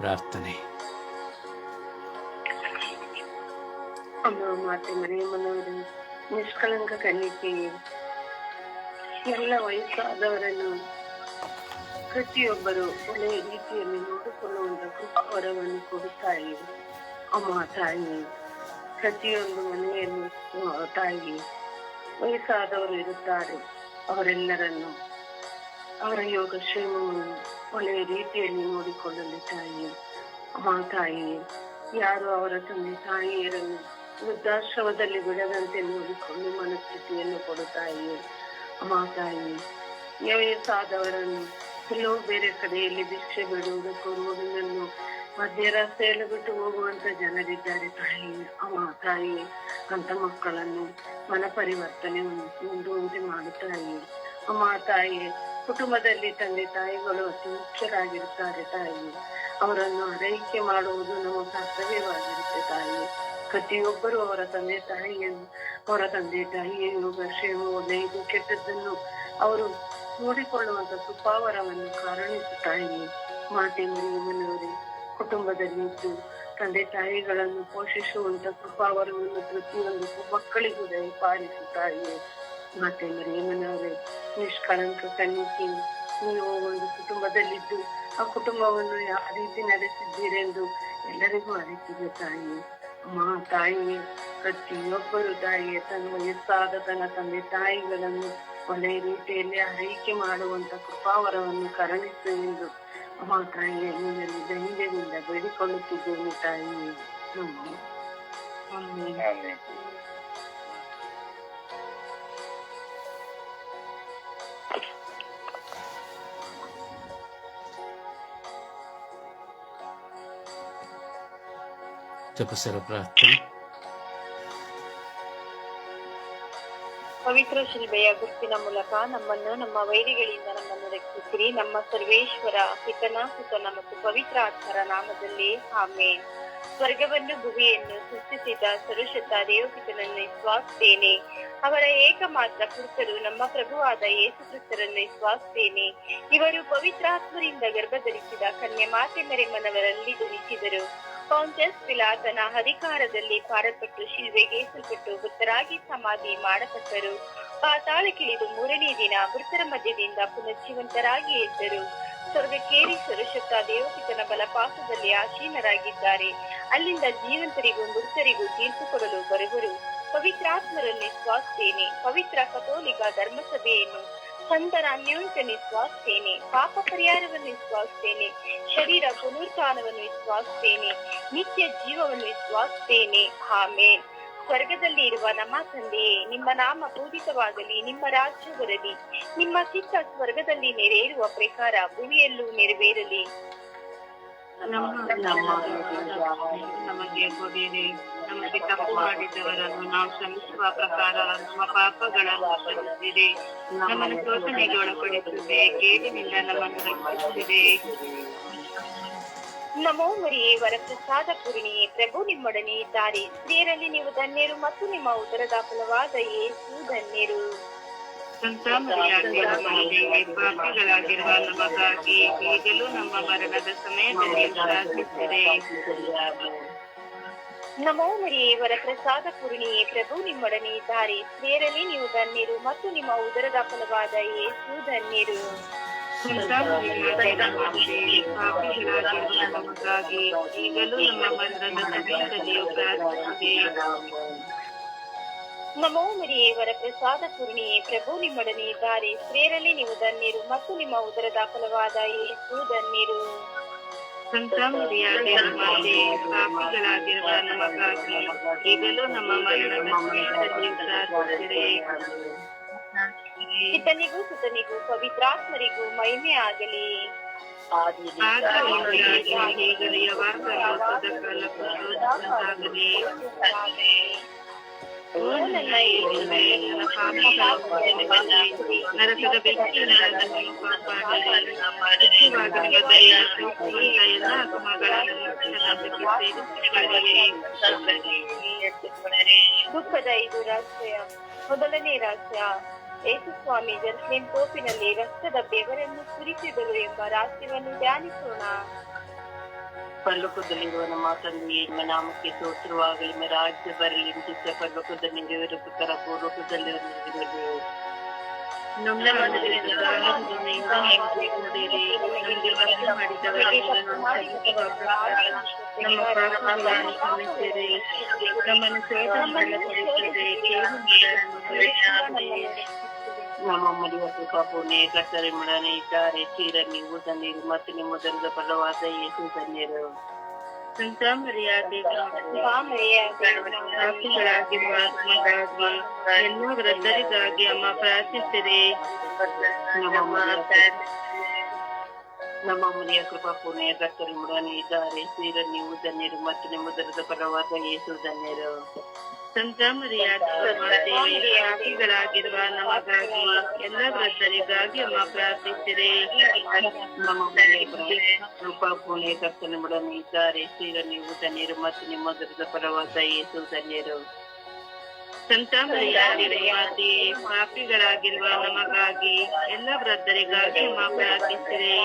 ಪ್ರಾರ್ಥನೆ. ಮಾತೆ ಮರಿಯಮ್ಮನವರು ನಿಷ್ಕಳಂಕ ಕನ್ನಿಕೆ, ಎಲ್ಲ ವಯಸ್ಸಾದವರನ್ನು ಪ್ರತಿಯೊಬ್ಬರು ಒಳ್ಳೆಯ ರೀತಿಯಲ್ಲಿ ನೋಡಿಕೊಳ್ಳುವಂತ ವರವನ್ನು ಕೊಡುತ್ತಾ ಇದೆ ಅಮ್ಮ, ತಾಯಿ, ಪ್ರತಿಯೊಂದು ಮನೆಯಲ್ಲಿ ತಾಯಿ, ವಯಸ್ಸಾದವರು ಇರುತ್ತಾರೆ. ಅವರೆಲ್ಲರನ್ನು ಅವರ ಯೋಗಕ್ಷೇಮವನ್ನು ಒಳ್ಳೆಯ ರೀತಿಯಲ್ಲಿ ನೋಡಿಕೊಳ್ಳಲಿ ತಾಯಿ ಅಮ್ಮ ತಾಯಿ ಯಾರು ಅವರ ತಂದೆ ತಾಯಿಯರನ್ನು ವೃದ್ಧಾಶ್ರಮದಲ್ಲಿ ಬಿಡದಂತೆ ನೋಡಿಕೊಂಡು ಮನಸ್ಥಿತಿಯನ್ನು ಕೊಡುತ್ತಾಯಿ ಅಮ್ಮ ತಾಯಿ ವಯಸ್ಸಾದವರನ್ನು ಎಲ್ಲೋ ಬೇರೆ ಕಡೆಯಲ್ಲಿ ಭಿಕ್ಷೆ ಬಿಡುವುದಕ್ಕೂ ರೋಡಿನನ್ನು ಮಧ್ಯರಾತ್ರಿಯಲ್ಲಿ ಬಿಟ್ಟು ಹೋಗುವಂತ ಜನರಿದ್ದಾರೆ ತಾಯಿ ಅಮ್ಮ ತಾಯಿ ಅಂತ ಮಕ್ಕಳನ್ನು ಮನ ಪರಿವರ್ತನೆ ಮಾಡುತ್ತಾಯಿ ಅಮ್ಮ ತಾಯಿ ಕುಟುಂಬದಲ್ಲಿ ತಂದೆ ತಾಯಿಗಳು ಅತಿ ಮುಖ್ಯರಾಗಿರುತ್ತಾರೆ ತಾಯಿ. ಅವರನ್ನು ಆರೈಕೆ ಮಾಡುವುದು ನಮ್ಮ ಕರ್ತವ್ಯವಾಗಿರುತ್ತೆ ತಾಯಿ. ಪ್ರತಿಯೊಬ್ಬರು ಅವರ ತಂದೆ ತಾಯಿಯನ್ನು, ಅವರ ತಂದೆ ತಾಯಿಯನ್ನು ಘರ್ಷಣೆ ಒಳ್ಳೆಯದು ಕೆಟ್ಟದ್ದನ್ನು ಅವರು ನೋಡಿಕೊಳ್ಳುವಂತ ಸುಪಾವರವನ್ನು ಕಾರಣಿಸುತ್ತಾಯಿ ಮಾತೆ ಮನೆಯವರೇ ಕುಟುಂಬದಲ್ಲಿದ್ದು ತಂದೆ ತಾಯಿಗಳನ್ನು ಪೋಷಿಸುವಂತ ಕೃಪಾವರವನ್ನು ಪ್ರತಿಯೊಂದು ಮಕ್ಕಳಿಗೂ ದಯಪಾಲಿಸುತ್ತಾಯಿಯೇ ಮಾತೆ ಮರಿಯಮ್ಮನವರೇ ನಿಷ್ಕಳಂಕ ಕನ್ನಿಸಿ ನೀವು ಒಂದು ಕುಟುಂಬದಲ್ಲಿದ್ದು, ಆ ಕುಟುಂಬವನ್ನು ಯಾವ ರೀತಿ ನಡೆಸಿದ್ದೀರೆಂದು ಎಲ್ಲರಿಗೂ ಅರಿತಿದೆ ತಾಯಿ. ಮಾ ತಾಯಿ, ಪ್ರತಿಯೊಬ್ಬರು ತಾಯಿಯ ತನ್ನ ವಯಸ್ಸಾದ ತನ್ನ ತಂದೆ ತಾಯಿಗಳನ್ನು ಒಳ್ಳೆಯ ರೀತಿಯಲ್ಲಿ ಆರೈಕೆ ಮಾಡುವಂತ ಕೃಪಾವರವನ್ನು ಕರುಣಿಸು ಎಂದು ಅಮ್ಮ, ತಾಯಿಯ ನಿನ್ನಲ್ಲಿ ಧೈರ್ಯದಿಂದ ಬೇಡಿಕೊಳ್ಳುತ್ತಿದ್ದೇನೆ ತಾಯಿ. Dopo sarà pratica. ಪವಿತ್ರ ಶಿಲ್ಬೆಯ ಗುರುತಿನ ಮೂಲಕ ನಮ್ಮನ್ನು, ನಮ್ಮ ವೈರಿಗಳಿಂದ ನಮ್ಮನ್ನು ರಕ್ಷಿಸಿರಿ. ನಮ್ಮ ಸರ್ವೇಶ್ವರ ಪಿತನ ಮತ್ತು ಪವಿತ್ರ ಆತ್ಮರ ನಾಮದಲ್ಲಿ ಆಮೇನ್. ಸ್ವರ್ಗವನ್ನು ಭುವಿಯನ್ನು ಸೃಷ್ಟಿಸಿದ ಸರುಷತ ದೇವಪಿತನನ್ನು ಸ್ವಾಸ್ತೇನೆ ಅವರ ಏಕಮಾತ್ರ ಪುರುಷರು ನಮ್ಮ ಪ್ರಭುವಾದ ಯೇಸು ಕ್ರಿಸ್ತರನ್ನು ಇವರು ಪವಿತ್ರಾತ್ಮರಿಂದ ಗರ್ಭಧರಿಸಿದ ಕನ್ಯೆ ಮಾತೆ ಮರೆಮನವರಲ್ಲಿ ಜನಿಸಿದರು. ಕಾಂಗ್ರೆಸ್ ಪಿಲಾತನ ಅಧಿಕಾರದಲ್ಲಿ ಪಾರಲ್ಪಟ್ಟು ಶಿಲ್ವೆಗೆ ಸಲ್ಪಟ್ಟು ಮೃತರಾಗಿ ಸಮಾಧಿ ಪಾತಾಳಕ್ಕಿಳಿದು ಮೂರನೇ ದಿನ ಮೃತರ ಮಧ್ಯದಿಂದ ಪುನರ್ಜೀವಂತರಾಗಿ ಎದ್ದರು ಸ್ವರ್ಗಕ್ಕೇರಿ ಸುರಶಕ್ತ ದೇವಪಿತನ ಬಲಪಾಸದಲ್ಲಿ ಆಸೀನರಾಗಿದ್ದಾರೆ. ಅಲ್ಲಿಂದ ಜೀವಂತರಿಗೂ ಮೃತರಿಗೂ ತೀರ್ಪು ಕೊಡಲು ಬರುವರು. ಪವಿತ್ರಾತ್ಮರನ್ನು ಸ್ವಾಸ್ತೇನೆ ಪವಿತ್ರ ಕಥೋಲಿಕ ಧರ್ಮಸಭೆಯನ್ನು ಸಂತರ ಅನ್ಯೋನ್ಯ ಸ್ವಾಸ್ತೇನೆ ಪಾಪ ಪರಿಹಾರವನ್ನು ಸ್ವಾಸ್ತೇನೆ ಶರೀರ ಪುನರುತ್ಥಾನವನ್ನು ಸ್ವಾಸ್ತೇನೆ ನಿತ್ಯ ಜೀವವನ್ನು ಸ್ವಾಸ್ತೇನೆ ಆಮೇನ್. ಸ್ವರ್ಗದಲ್ಲಿ ಇರುವ ನಮ್ಮ ತಂದೆಯೇ ನಿಮ್ಮ ನಾಮ ಪೂಜಿತವಾಗಲಿ, ನಿಮ್ಮ ರಾಜ್ಯ ಬರಲಿ, ನಿಮ್ಮ ಚಿತ್ತ ಸ್ವರ್ಗದಲ್ಲಿ ನೆರವೇರುವ ಪ್ರಕಾರ ಭೂಮಿಯಲ್ಲೂ ನೆರವೇರಲಿ. ನಮಗೆ ಕೊಡಿರಿ. ನಮಗೆ ತಪ್ಪು ಮಾಡಿದವರನ್ನು ನಾವು ಕ್ಷಮಿಸುವ ಪ್ರಕಾರ ನಮ್ಮ ಪಾಪಗಳನ್ನು ಕ್ಷಮಿಸಿರಿ. ನಮ್ಮನ್ನು ಶೋಷಣೆಗೆ ಒಳಪಡಿಸಿದೆ ಕೇಡಿನಿಂದ ನಮ್ಮನ್ನು ರಕ್ಷಿಸಿದೆ ನಮೋ ಮರಿಯೇ ವರಪ್ರಸಾದ ಪೂರ್ಣಿಯೇ ಪ್ರಭು ನಿಮ್ಮೊಡನೆ ಇದ್ದಾರೆ. ಸ್ತ್ರೀಯರಲ್ಲಿ ನೀವು ಧನ್ಯರು ಮತ್ತು ನಿಮ್ಮ ಉದರದ ಫಲವಾದ ಯೇಸು ಧನ್ಯರು. ಸಂತ ಪಾಪಿಗಳಾಗಿರುವ ನಮಗಾಗಿ ಈಗಲೂ ನಮ್ಮ ಮರಣದ ಸಮಯದಲ್ಲಿ ಪ್ರಾರ್ಥಿಸಿದೆ ನಮೋ ಮರಿಯೇ ವರಪ್ರಸಾದ ಪೂರ್ಣಿಯೇ ಪ್ರಭು ನಿಮ್ಮೊಡನೆ ಇದ್ದಾರೆ. ಸ್ತ್ರೀಯರಲ್ಲಿ ನೀವು ಧನ್ಯರು ಮತ್ತು ನಿಮ್ಮ ಉದರದ ಫಲವಾದ ಯೇಸು ಧನ್ಯರು. ಈಗಲೂ ನಮ್ಮ ನಮೋ ವರಪ್ರಸಾದ ಪೂರ್ಣಿಯೇ ಪ್ರಭು ನಿಮ್ಮೊಡನೆ ಇದ್ದಾರೆ ಸ್ತ್ರೀಯರಲ್ಲಿ ನೀವು ಧನ್ಯರು ಮತ್ತು ನಿಮ್ಮ ಉದರದ ಫಲವಾದ ಯೇಸು ಧನ್ಯರು ಸಂತ ಈಗಲೂ ನಮ್ಮ ಮರಣದ ಪಿತನಿಗೂ ಸುತನಿಗೂ ಪವಿತ್ರಾತ್ಮರಿಗೂ ಮಹಿಮೆ ಆಗಲಿ. ಆಗ ಈಗಲೂ ಯಾವಾಗಲೂ ಸದಾಕಾಲ ಪ್ರಚೋದಿಸುವಂತಾಗಲಿ ಓ ನನ್ನ ಯೇಸುವೇ, ನನ್ನ ಪಾಪಗಳನ್ನು ಕ್ಷಮಿಸಿ, ನರಕದ ಬೆಂಕಿಯಿಂದ ನನ್ನನ್ನು ಕಾಪಾಡಿರಿ. ಮುಖ್ಯವಾಗಿ ನಿಮ್ಮ ದಯೆಯ ಪ್ರೀತಿಯಿಂದ ಎಲ್ಲ ಆತ್ಮಗಳನ್ನು ಮೋಕ್ಷಕ್ಕೆ ಸೇರಿಸಿಕೊಳ್ಳಿರಿ. ದುಃಖದ ಐದು ರಹಸ್ಯ. ಮೊದಲನೇ ರಹಸ್ಯ. ಯೇಸು ಸ್ವಾಮಿ ಜೆರುಸಲೇಂ ತೋಪಿನಲ್ಲಿ ರಕ್ತದ ಬೆವರನ್ನು ಸುರಿಸಿದರು ಎಂಬ ರಹಸ್ಯವನ್ನು ಧ್ಯಾನಿಸೋಣ. ಪರಲೋಕದಲ್ಲಿರುವ ನಮ್ಮ ತಂದೆಯೇ ನಿಮ್ಮ ನಾಮಕ್ಕೆ ಸ್ತೋತ್ರವಾಗಲಿ ನಿಮ್ಮ ರಾಜ್ಯ ಬರಲಿ ನಿಮ್ಮ ಚಿತ್ತ ಪರಲೋಕದಲ್ಲಿ ನೆರವೇರುವ ಪ್ರಕಾರ ಪೂರ್ವಕದಲ್ಲಿ ನೆರವೇರಲಿ ನಮ್ಮ ಮನದಿಂದ ಆನಂದದಿಂದ ನಮಗೆ ಕೊಡಿರಿ ನಮಗೆ ಮೋಸ ಮಾಡಿದವರಿಗೆ ನಾವು ಕ್ಷಮಿಸುವ ಪ್ರಕಾರ ನಮ್ಮ ಪಾಪಗಳನ್ನು ಕ್ಷಮಿಸಿರಿ ನಮ್ಮನ್ನು ಶೋಧನೆಗೊಳಪಡಿಸದೆ ಕೇಳಿನಿಂದ ನಮ್ಮನ್ನು ನಮ್ಮ ಮರಿಯ ಕೃಪಾಪುಣ್ಯ ಕರ್ತರೆ ಮುಡನೆ ಇದ್ದಾರೆ ತೀರ ನೀವು ತನ್ನೀರು ಮತ್ತು ನಿಮ್ಮ ದರದ ಫಲವಾದ ಯೇಸು ತನ್ನೀರು ಸಂತ ಮರ್ಯಾದೆ ಪಾಪಿಗಳಾಗಿರುವ ನಮಗಾಗಿ ಎಲ್ಲ ವೃದ್ಧರಿಗಾಗಿ ಅಮ್ಮ ಪ್ರಾರ್ಥಿಸಿರಿ ನಮ್ಮ ಮರಿಯ ನಮ್ಮ ಊನಿಯ ಕೃಪಾ ಪುಣ್ಯ ಕರ್ತರೆ ಮುಡನೆ ಇದ್ದಾರೆ ಸೀರ ನೀವು ಧನ್ಯರು ಮತ್ತು ನಿಮ್ಮ ದರದ ಪರವಾದ ಯೇಸು ಧನ್ಯರು. ಸಂತ ಮರ್ಯಾದೆ ಪಾಪಿಗಳಾಗಿರುವ ನಮಗಾಗಿ ಎಲ್ಲ ವೃದ್ಧರಿಗಾಗಿ ಅಮ್ಮ ಪ್ರಾರ್ಥಿಸಿದೆ ನಮ್ಮ ಕೃಪಾ ಪುಣ್ಯ ಕರ್ತನೆ ಮುಡನೆ ಇದ್ದಾರೆ ಸೀರ ನೀವು ಧನ್ಯರು ಮತ್ತು ನಿಮ್ಮ ದರದ ಪರವಾದ ಯೇಸು ತನ್ನೀರು ಸಂತ ಮರ್ಯಾದೆ ಪಾಪಿಗಳಾಗಿರುವ ನಮಗಾಗಿ ಎಲ್ಲ ವೃದ್ಧರಿಗಾಗಿ ಪ್ರಾರ್ಥಿಸಿರಿ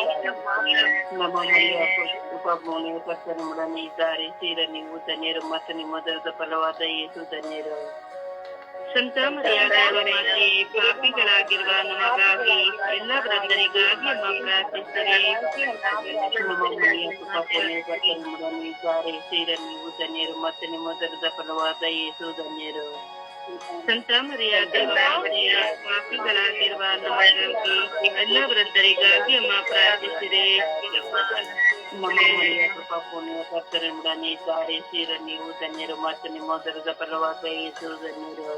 ನಮ್ಮ ಮನೆಯ ಇದ್ದಾರೆ. ತೀರ ನೀವು ಧನ್ಯರು ಮತ್ತು ನಿಮ್ಮ ದರದ ಫಲವಾದ ಯೇಸು ಧನ್ಯರು. ಸಂತ ಮರ್ಯಾದೆ ಪಾಪಿಗಳಾಗಿರುವ ನಮಗಾಗಿ ಎಲ್ಲ ವೃದ್ಧರಿಗಾಗಿ ಪ್ರಾರ್ಥಿಸಿರಿ ನಮ್ಮ ಮನೆಯ ಇದ್ದಾರೆ. ತೀರ ನೀವು ಧನ್ಯರು ಮತ್ತು ನಿಮ್ಮ ದರದ ಫಲವಾದ ಯೇಸು ಧನ್ಯರು. ಸಂತ ಮರ್ಯಾದೆ ಪಾಪಿಗಳಾಗಿರುವ ನಮಗಾಗಿ ಎಲ್ಲ ವೃದ್ಧರಿಗಾಗಿ ಅಮ್ಮ ಪ್ರಾರ್ಥಿಸಿರಿ ನಮ್ಮ ಮನೆಯ ಕೃಪಾಭೂಮಿಯ ಕರ್ತನ ಮುಡನೆ ಇದ್ದಾರೆ ತೀರ ನೀವು ಧನ್ಯರು ಮತ್ತು ನಿಮ್ಮ ದರದ ಫಲವಾದ ಯೇಸು ಧನ್ಯರು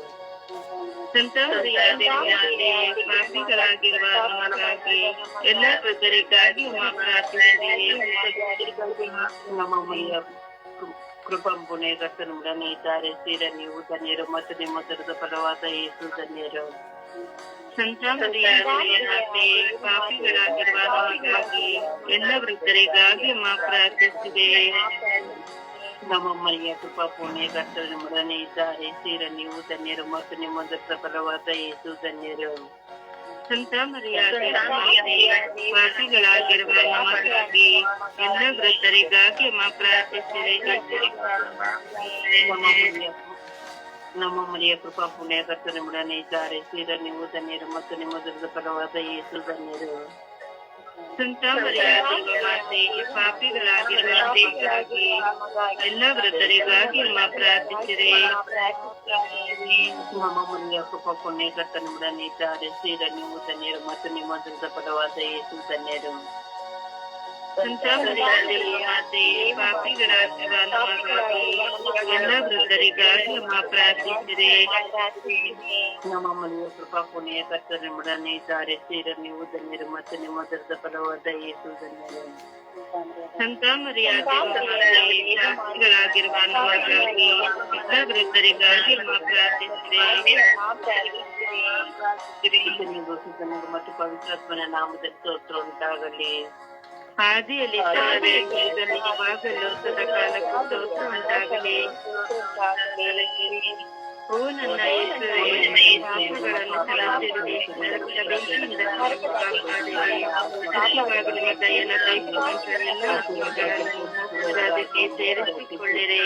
ಸಂತ ಮರ್ಯಾದೆ ಪಾಪಿಗಳಾಗಿರುವ ನಮಗಾಗಿ ಎಲ್ಲ ವೃದ್ಧರಿಗಾಗಿ ಅಮ್ಮ ಪ್ರಾರ್ಥಿಸಿರಿ ನಮ್ಮ ಮನೆಯ ಕೃಪಾಂಬುಣೆ ಕರ್ತನ ಮುಡನೆ ಇದ್ದಾರೆ ತೀರ ನೀವು ಧನ್ಯರು ಮತ್ತು ನಿಮ್ಮ ದರದ ಫಲವಾದ ಯೇಸು ಧನ್ಯರು ಸಂತ ಮರ್ಯಾದೆ ಪಾಪಿಗಳಾಗಿರುವ ನಮಗಾಗಿ ಎಲ್ಲ ವೃದ್ಧರಿಗಾಗಿ ಅಮ್ಮ ಪ್ರಾರ್ಥಿಸಿದೆ ನಮ್ಮ ಮನೆಯ ಕೃಪಾ ಪುಣ್ಯ ಕರ್ತನ ಮುಡನೆ ಇದ್ದಾರೆ ತೀರ ನೀವು ಧನ್ಯರು ಮತ್ತು ನಿಮ್ಮ ದತ್ತ ಫಲವಾದ ಯೇಸು ಧನ್ಯರು ಸಂತ ಮರ್ಯಾದೆ ಪಾಪಿಗಳಾಗಿರುವ ನಮಗಾಗಿ ಎಲ್ಲ ಪ್ರಾರ್ಥಿಸಿದೆ ನಮ್ಮ ಮನೆಯ ಕೃಪಾ ಪುಣ್ಯ ಕರ್ತನ ಮುಡನೆ ಇದ್ದಾರೆ. ತೀರ ನೀವು ಧನ್ಯರು ಮತ್ತು ನಿಮ್ಮ ದುರ್ಗ ಫಲವಾದ ಯೇಸು ಧನ್ಯರು. ಸಂತ ಮರ್ಯಾದೆ ಪಾಪಿಗಳಾಗಿರುವ ನಮಗಾಗಿ ಎಲ್ಲ ವೃದ್ಧರಿಗಾಗಿ ಅಮ್ಮ ಪ್ರಾರ್ಥಿಸಿದೆ ನಮ್ಮ ಮನೆಯ ಕೃಪಾ ಪುಣ್ಯ ಕರ್ತನ ಮುಡನೆ ಇದ್ದಾರೆ ತೀರ ನೀವು ಧನ್ಯರು ಮತ್ತು ನಿಮ್ಮ ದರದ ಫಲವಾದ ಯೇಸು ಧನ್ಯರು ಸಂತ ಮರ್ಯಾದೆ ಪಾಪಿಗಳಾಗಿರುವ ನಮಗಾಗಿ ಎಲ್ಲ ವೃದ್ಧರಿಗಾಗಿ ಅಮ್ಮ ಪ್ರಾರ್ಥಿಸಿದೆ ನಮ್ಮ ಮನೆಯ ಕೃಪಾ ಪುಣ್ಯ ಕರ್ತನ ಮುಡನೆ ಇದ್ದಾರೆ ತೀರ ನೀವು ಧನ್ಯರು ಮತ್ತು ನಿಮ್ಮ ದರದ ಫಲವಾದ ಯೇಸು ಧನ್ಯರು ಸಂತ ಮರ್ಯಾದೆ ಪಾಪಿಗಳಾಗಿರುವ ನಮಗಾಗಿ ಎಲ್ಲ ವೃದ್ಧರಿಗಾಗಿ ಅಮ್ಮ ಪ್ರಾರ್ಥಿಸಿದೆ ಕ್ರಿಸ್ತನಿಗೂ ಸುತನಿಗೂ ಮತ್ತು ಪವಿತ್ರಾತ್ಮನ ನಾಮದ ಸ್ತೋತ್ರ ಉಂಟಾಗಲಿ ಆದಿಯಲ್ಲಿ ಇದ್ದವರೇ, ಈಗಲೂ ಯಾವಾಗಲೂ ಸದಾಕಾಲಕ್ಕೂ ಸ್ತೋತ್ರ ಉಂಟಾಗಲಿ. ಓ ನನ್ನ ಯೇಸುವೇ, ಪಾಪಗಳನ್ನು ಕ್ಷಮಿಸಿರಿ, ನರಕದ ಬೆಂಕಿಯಿಂದ ನಮ್ಮನ್ನು ಕಾಪಾಡಿರಿ. ನಾಶವಾಗಿರುವ ದಯೆಯ ದೈವವಂತರೆಲ್ಲ ಆತ್ಮಗಳನ್ನು ಅದಕ್ಕೆ ಸೇರಿಸಿಕೊಳ್ಳಿರಿ.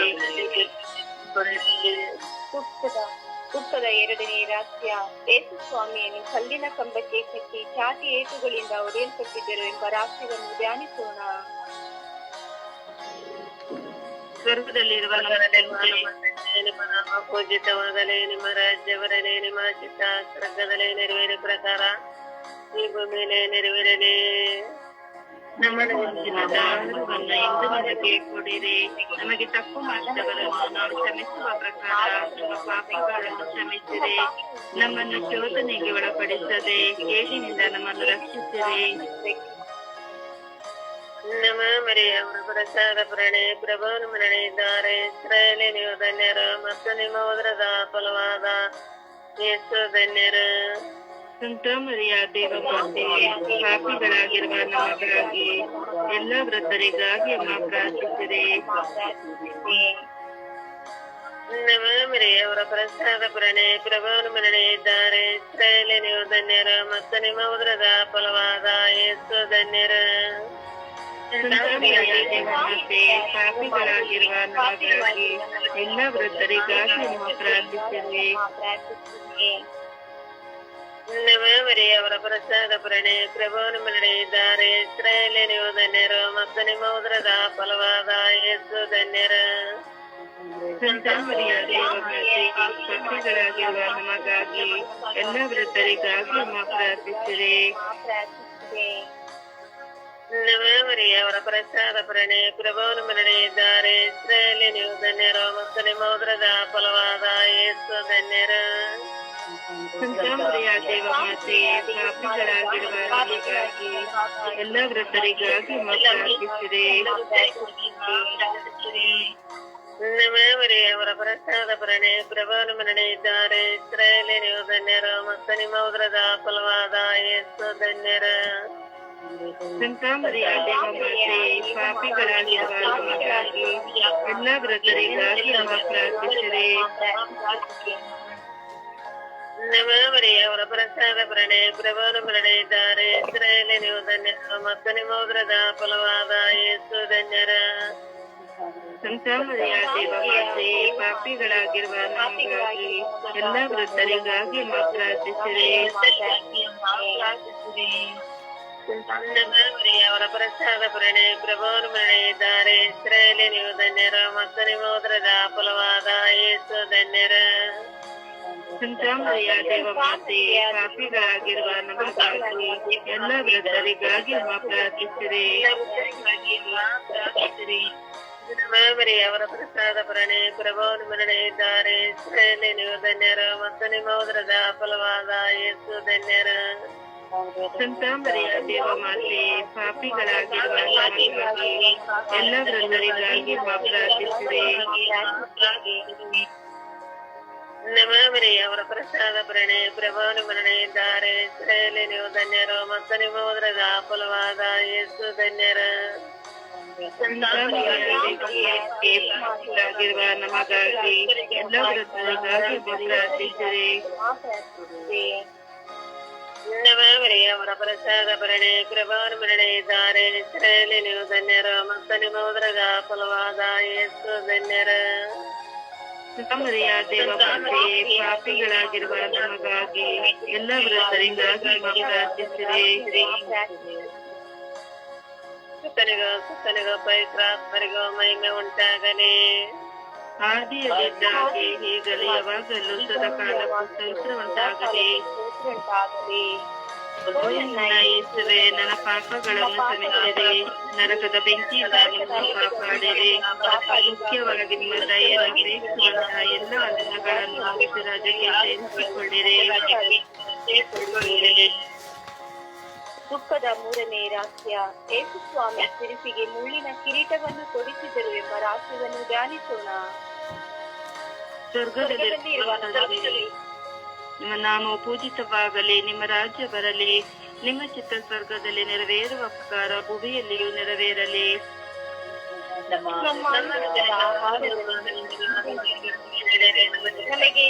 ದುಃಖದ ಎರಡನೇ ರಾತ್ರಿಯ ಸ್ವಾಮಿಯನ್ನು ಕಲ್ಲಿನ ಕಂಬಕ್ಕೆ ಕಟ್ಟಿ ಚಾಟಿ ಏಟುಗಳಿಂದ ಒಡೆಯಲ್ಪಟ್ಟಿದ್ದರು ಎಂಬ ರಹಸ್ಯವನ್ನು ಧ್ಯಾನಿಸೋಣ. ಸ್ವರ್ಗದಲ್ಲಿರುವ ನಮ್ಮ ರಾಜ್ಯ ನಿಮ್ಮ ಚಿತ್ತ ಸ್ವರ್ಗದಲ್ಲೇ ನೆರವೇರಿ ಪ್ರಕಾರ ಈ ಮೇಲೆ ನೆರವೇರಲಿ. ನಮ್ಮ ನೆಚ್ಚಿನ ಆಹಾರವನ್ನು ಇಂದು ನಮಗೆ ಕೊಡಿರಿ ನಮಗೆ ತಪ್ಪು ಮಾಡಿದವರನ್ನು ನಾವು ಕ್ಷಮಿಸುವ ಪ್ರಕಾರ ನಮ್ಮ ಪಾಪಿಗಳನ್ನು ಕ್ಷಮಿಸಿರಿ ನಮ್ಮನ್ನು ಶೋಧನೆಗೆ ಒಳಪಡಿಸದೆ ಕೇಳಿನಿಂದ ನಮ್ಮನ್ನು ರಕ್ಷಿಸಿರಿ ನಮ್ಮ ಮರಿಯ ಪ್ರಸಾದ ಪ್ರಣೆ ಪ್ರಭುವನ್ನು ಮರಣೆ ಇದ್ದಾರೆ ಇಸ್ರಾಯೇಲಿ ನೀವು ಧನ್ಯರು ಮತ್ತು ನಿಮ್ಮ ಉದರದ ಫಲವಾದ ಯೇಸು ಧನ್ಯರು ಸಂತ ಮರಿಯ ದೇವ ಪಾಪಿಗಳಾಗಿರುವ ನಮಗಾಗಿ ಎಲ್ಲ ವೃದ್ಧರಿಗಾಗಿ ಅಮ್ಮ ಪ್ರಾರ್ಥಿಸಿರಿ. ನಮ್ಮ ಮರಿಯವರ ಪ್ರಸಾದ ಪ್ರಣೆ ಪ್ರಭಾವನ ಮರಣೆ ಇದ್ದಾರೆ. ಇಸ್ರಾಯೇಲಿ ನೀವು ಧನ್ಯರ ಮತ್ತು ನಿಮ್ಮ ಉದ್ರದ ಫಲವಾದ ಯೇಸು ಧನ್ಯರ. ಪಾಪಿಗಳಾಗಿರುವ ನಮಗಾಗಿ ಎಲ್ಲ ವೃದ್ಧರಿಗಾಗಿ ನಿಮ್ಮ ಪ್ರಾರ್ಥಿಸಿರಿ. ನವಮರಿ ಅವರ ಪ್ರಸಾದ ಪ್ರಣೆ ಪ್ರಭುವನ್ನು ಇದ್ದಾರೆ ಇಸ್ರಾಯೇಲಿ ನೀವು ಧನ್ಯರು ಮತ್ತು ನಿಮ್ಮ ಉದರದ ಫಲವಾದ ಯೇಸು ಧನ್ಯರ. ಪಾಪಿಗಳಾಗಿರುವ ನಮಗಾಗಿ ಎಲ್ಲ ವೃದ್ಧರಿಗಾಗಿ ನಿಮ್ಮ ಪ್ರಾರ್ಥಿಸಿರಿ. ನವಮರಿ ಅವರ ಪ್ರಸಾದ ಪ್ರಣೆ ಪ್ರಭುವನ್ನು ನಡೆಯಿದ್ದಾರೆ ಇಸ್ರಾಯೇಲಿ ನೀವು ಧನ್ಯರು ಮತ್ತು ನಿಮ್ಮ ಉದರದ ಫಲವಾದ ಯೇಸು ಧನ್ಯರ. ಸಂತಾನರಿಯ ದೇವಮಾತೆ ಪಾಪಿಗಳಾಗಿರುವ ನಮಗಾಗಿ ಎಲ್ಲ ವೃದ್ಧರಿಗಾಗಿ ನವಮರಿ ಅವರ ಪ್ರಸಾದ ಪ್ರಣೆ ಪ್ರಭುವನ್ನು ನಡೆಯಿದ್ದಾರೆ ಇಸ್ರಾಯೇಲಿ ನೀವು ಧನ್ಯರು ಮತ್ತು ನಿಮ್ಮ ಉದ್ರದ ಫಲವಾದ ಯೇಸು ಧನ್ಯರ. ಸಂತಾನರಿಯ ದೇವಮಾತೆ ಪಾಪಿಗಳಾಗಿರುವ ನಮಗಾಗಿ ಎಲ್ಲ ವೃದ್ಧರಿಗಾಗಿ ನಿಮ್ಮ ನವಮರಿ ಅವರ ಪ್ರಸಾದ ಪ್ರಣೆ ಪ್ರಭುವನ್ನು ನಡೆಯಿದ್ದಾರೆ ಇಸ್ರಾಯೇಲಿ ನೀವು ಧನ್ಯರು ಮತ್ತು ನಿಮ್ಮ ಉದರದ ಫಲವಾದ ಯೇಸು ಧನ್ಯರ. ಸಂತಾನರಿಯ ಪಾಪಿಗಳಾಗಿರುವ ಪಾಪಿಗಳಾಗಿ ಎಲ್ಲ ವೃದ್ಧರಿಗಾಗಿ ಪ್ರಾರ್ಥಿಸಿರಿ. ಅವರ ಪ್ರಸಾದ ಪ್ರಣಯ ಪ್ರಭುವನ್ನು ನಡೆಯಿದ್ದಾರೆ ಇಸ್ರಾಯೇಲಿ ನೀವು ಧನ್ಯರ ಮತ್ತು ನಿಮ್ಮ ಉದ್ರದ ಫಲವಾದ ಯೇಸು ಧನ್ಯರ. ಸಂತಾನರಿಯ ದೇವಮಾತೆ ಪಾಪಿಗಳಾಗಿರುವ ನಮಗಾಗಿ ಎಲ್ಲ ವೃದ್ಧರಿಗಾಗಿ ನಿಮ್ಮ ಪ್ರಾರ್ಥಿಸಿರಿ ನವಮರಿ ಅವರ ಪ್ರಸಾದ ಪ್ರಣೆ ಪ್ರಭುವನ್ನು ನಡೆಯಿದ್ದಾರೆ ಇಸ್ರಾಯೇಲಿ ನೀವು ಧನ್ಯರು ಮತ್ತು ನಿಮ್ಮ ಉದರದ ಫಲವಾದ ಯೇಸು ಧನ್ಯರ ಸಂತಾನರಿಯ ದೇವಮಾತೆ ಪಾಪಿಗಳಾಗಿರುವ ನಮಗಾಗಿ ಎಲ್ಲ ವೃದ್ಧರಿಗಾಗಿ ನಿಮ್ಮ ಪ್ರಾರ್ಥಿಸಿರಿ ನವಮರಿ ಅವರ ಪ್ರಸಾದ ಪ್ರಣೆ ಪ್ರಭುವನ್ನು ನಡೆಯಿದ್ದಾರೆ ಇಸ್ರಾಯೇಲಿ ನೀವು ಧನ್ಯರು ಮತ್ತು ನಿಮ್ಮ ಉದರದ ಫಲವಾದ ಯೇಸು ಧನ್ಯರ ಸಂತಾನರಿಯ ದೇವಮಾತೆ ಪಾಪಿಗಳಾಗಿರುವ ನಮಗಾಗಿ ಎಲ್ಲ ವೃದ್ಧರಿಗಾಗಿ ನಿಮ್ಮ ಪ್ರಾರ್ಥಿಸಿರಿ ನವಮರಿ ಅವರ ಪ್ರಸಾದ ಪ್ರಣೆ ಪ್ರಭುವನ್ನು ನಡೆಯಿದ್ದಾರೆ ಇಸ್ರಾಯೇಲಿ ನೀವು ಧನ್ಯರು ಮತ್ತು ನಿಮ್ಮ ಉದರದ ಫಲವಾದ ಯೇಸು ಧನ್ಯರ ಸಂತಾನರಿಯ ದೇವಮಾತೆ ಪಾಪಿಗಳಾಗಿರುವ ನಮಗಾಗಿ ಎಲ್ಲ ನಿಮ್ಮ ಪ್ರಾರ್ಥಿಸಿರಿ. ಸುತ್ತನಿಗೋ ಸುತ್ತನಿಗೋ ಪವಿತ್ರಾತ್ಮರಿಗೋ ಮಹಿಮೆ ಉಂಟಾಗಲಿ. ಆದಿಯಲ್ಲಿದ್ದಾಗಿ ಈಗಲೇ ಯಾವಾಗಲೂ ಸದಾಕಾಲಕ್ಕೂ ಸ್ತೋತ್ರ ಉಂಟಾಗಲಿ ನನ್ನ ಯೇಸುವೆ ನನ್ನ ಪಾಪಗಳನ್ನು ಕ್ಷಮಿಸಿರಿ ನರಕದ ಬೆಂಕಿಯಿಂದ ಕಾಪಾಡಿರಿ. ಮುಖ್ಯವಾಗಿ ನಿಮ್ಮ ದಯೆಯನ್ನು ಗ್ರಹಿಸುವಂತಹ ಎಲ್ಲ ದಿನಗಳನ್ನು ರಾಜ್ಯಕ್ಕೆ ಸೇರಿಸಿಕೊಂಡಿರಿ ದುಃಖದ ಮೂರನೇ ಏಸು ಸ್ವಾಮಿ ಸಿರಿಸಿಗೆ ಮುಳ್ಳಿನ ಕಿರೀಟವನ್ನು ತೊಡಿಸಿದರು ಎಂಬ ರಹಸ್ಯವನ್ನು ಧ್ಯಾನಿಸೋಣ. ಸ್ವರ್ಗದಲ್ಲಿ ನಿಮ್ಮ ನಾಮ ಪೂಜಿತವಾಗಲಿ ನಿಮ್ಮ ರಾಜ್ಯ ಬರಲಿ ನಿಮ್ಮ ಚಿತ್ತ ಸ್ವರ್ಗದಲ್ಲಿ ನೆರವೇರುವ ಪ್ರಕಾರ ಭೂಮಿಯಲ್ಲಿಯೂ ನೆರವೇರಲಿ ನಮಗೆ.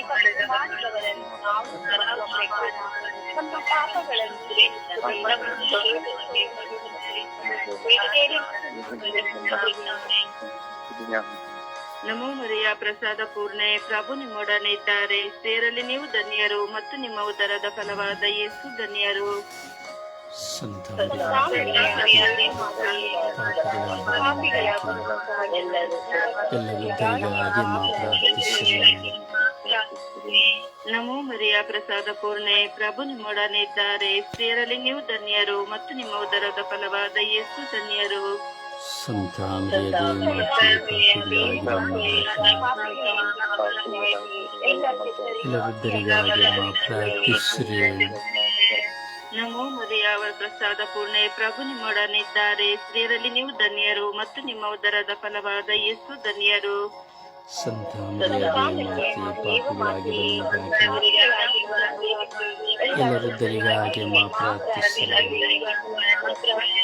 ನಮ್ಮ ಪಾಪಗಳನ್ನು ನಮೋ ಮರಿಯ ಪ್ರಸಾದ ಪೂರ್ಣೆ, ಪ್ರಭು ನಿಮ್ಮೊಡನೆ ಇದ್ದಾರೆ ಸೇರಲಿ ನೀವು ಧನ್ಯರು ಮತ್ತು ನಿಮ್ಮ ಉದರದ ಫಲವಾದ ಯೇಸು ಧನ್ಯರು. ನಮೋ ಮರಿಯ ಪ್ರಸಾದ ಪೂರ್ಣೆ, ಪ್ರಭು ನಿಮ್ಮೊಡನೆ ಇದ್ದಾರೆ ಸೇರಲಿ ನೀವು ಧನ್ಯರು ಮತ್ತು ನಿಮ್ಮ ಉದರದ ಫಲವಾದ ಯೇಸು ಧನ್ಯರು. ನಮೋ ಅವರ ಪ್ರಸಾದ ಪೂರ್ಣ ಪ್ರಭು ನಿಮ್ಮೊಡನಿದ್ದಾರೆ. ಸ್ತ್ರೀಯರಲ್ಲಿ ನೀವು ಧನ್ಯರು ಮತ್ತು ನಿಮ್ಮ ಉದರದ ಫಲವಾದ ಯೇಸು ಧನ್ಯರು. ಎಲ್ಲರಿದ್ದರಿಗಾಗಿ ಮಾ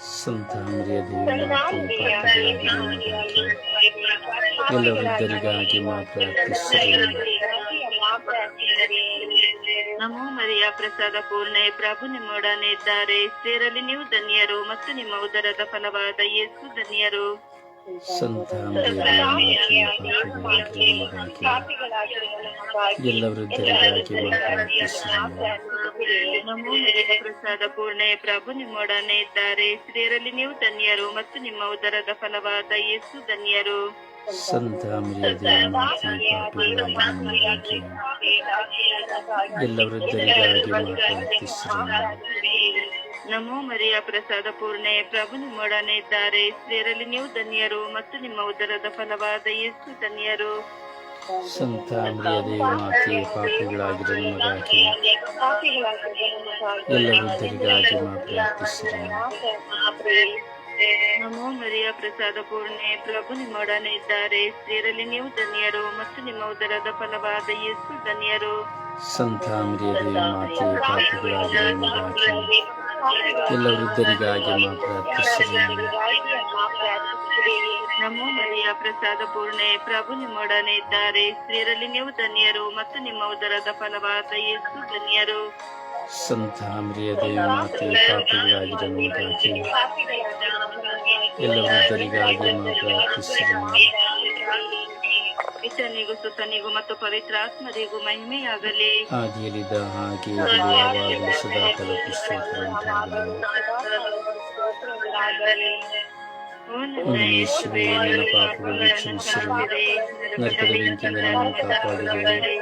ಸಂತ ಮರಿಯ ದೇವಮಾತೆ ಎಲ್ಲ ವೃದ್ಧರಿಗಾಗಿ ಪ್ರಾರ್ಥಿಸಿರಿ ನಮೋ ಮರಿಯ ಪ್ರಸಾದ ಪೂರ್ಣೆ ಪ್ರಭು ನಿಮ್ಮೊಡನೆ ಇದ್ದಾರೆ. ಸೇರಲಿ ನೀವು ಧನ್ಯರು ಮತ್ತು ನಿಮ್ಮ ಉದರದ ಫಲವಾದ ಯೇಸು ಧನ್ಯರು. ಸಂತ ಎಲ್ಲ ವೃದ್ಧರಿಗಾಗಿ ನಮೋ ಪ್ರಸಾದ ಪೂರ್ಣಯ ಪ್ರಭು ನಿಮ್ಮೊಡನೆ ಇದ್ದಾರೆ. ಸ್ತ್ರೀಯರಲ್ಲಿ ನೀವು ಧನ್ಯರು ಮತ್ತು ನಿಮ್ಮ ಉದರದ ಫಲವಾದ ಯೇಸು ಧನ್ಯರು. ಸಂತ ಎಲ್ಲ ವೃದ್ಧರಿಗಾಗಿ ಪ್ರಾರ್ಥಿಸಿರಿ ನಮೋ ಮರಿಯ ಪ್ರಸಾದ ಪೂರ್ಣೆ ಪ್ರಭು ನಿಮ್ಮೊಡನೆ ಇದ್ದಾರೆ. ಸ್ತ್ರೀಯರಲ್ಲಿ ನೀವು ಧನ್ಯರು ಮತ್ತು ನಿಮ್ಮ ಉದರದ ಫಲವಾದ ಯೇಸು ಧನ್ಯರು. ಸಂತ ಮರಿಯ ದೇವಮಾತೆ ಪಾಪಿಗಳಾಗಿರುವ ನಮಗಾಗಿ ಎಲ್ಲ ವೃದ್ಧರಿಗಾಗಿ ಪ್ರಾರ್ಥಿಸಿರಿ. ನಮೋ ಮರಿಯ ಪ್ರಸಾದ ಪೂರ್ಣೆ ಪ್ರಭು ನಿಮ್ಮೊಡನೆ ಇದ್ದಾರೆ. ಸ್ತ್ರೀಯರಲ್ಲಿ ನೀವು ಧನ್ಯರು ಮತ್ತು ನಿಮ್ಮ ಉದರದ ಫಲವಾದ ಯೇಸು ಧನ್ಯರು. ಸಂತ ಮರಿಯ ದೇವಮಾತೆ ಪಾಪಿಗಳಾಗಿರುವ ನಮಗಾಗಿ ಎಲ್ಲ ವೃದ್ಧರಿಗಾಗಿ ನಮೋ ಮರಿಯ ಪ್ರಸಾದ ಪೂರ್ಣೆ ಪ್ರಭು ನಿಮ್ಮೊಡನೆ ಇದ್ದಾರೆ. ಸ್ತ್ರೀಯರಲ್ಲಿ ನೀವು ಧನ್ಯರು ಮತ್ತು ನಿಮ್ಮ ಉದರದ ಫಲವಾದ ಯೇಸು ಧನ್ಯರು. ಸಂತ ಮರಿಯ ದೇವಮಾತೆ ಪಾಪಿಗಳಾಗಿರುವ ನಮಗಾಗಿ ಎಲ್ಲ ವೃದ್ಧರಿಗಾಗಿ ಪ್ರಾರ್ಥಿಸಿರಿ. ಪಿತನಿಗೂ ಸುತನಿಗೂ ಮತ್ತು ಪವಿತ್ರಾತ್ಮರಿಗೂ ಮಹಿಮೆಯಾಗಲಿ. ಆದಿಯಲ್ಲಿದ್ದ ಹಾಗೆ ಈಗಲೂ ಯಾವಾಗಲೂ ಸದಾ ತಲುಪಿಸ್ತೋತ್ರವಂತಾಗಲಿ ಓ ನನ್ನ ಓ ನನ್ನ ಯೇಸುವೇ ನನ್ನ ಪಾಪಗಳನ್ನು ಕ್ಷಮಿಸಿರಿ ನರಕದ ಬೆಂಕಿಯಿಂದ ನಮ್ಮನ್ನು ಕಾಪಾಡಿರಿ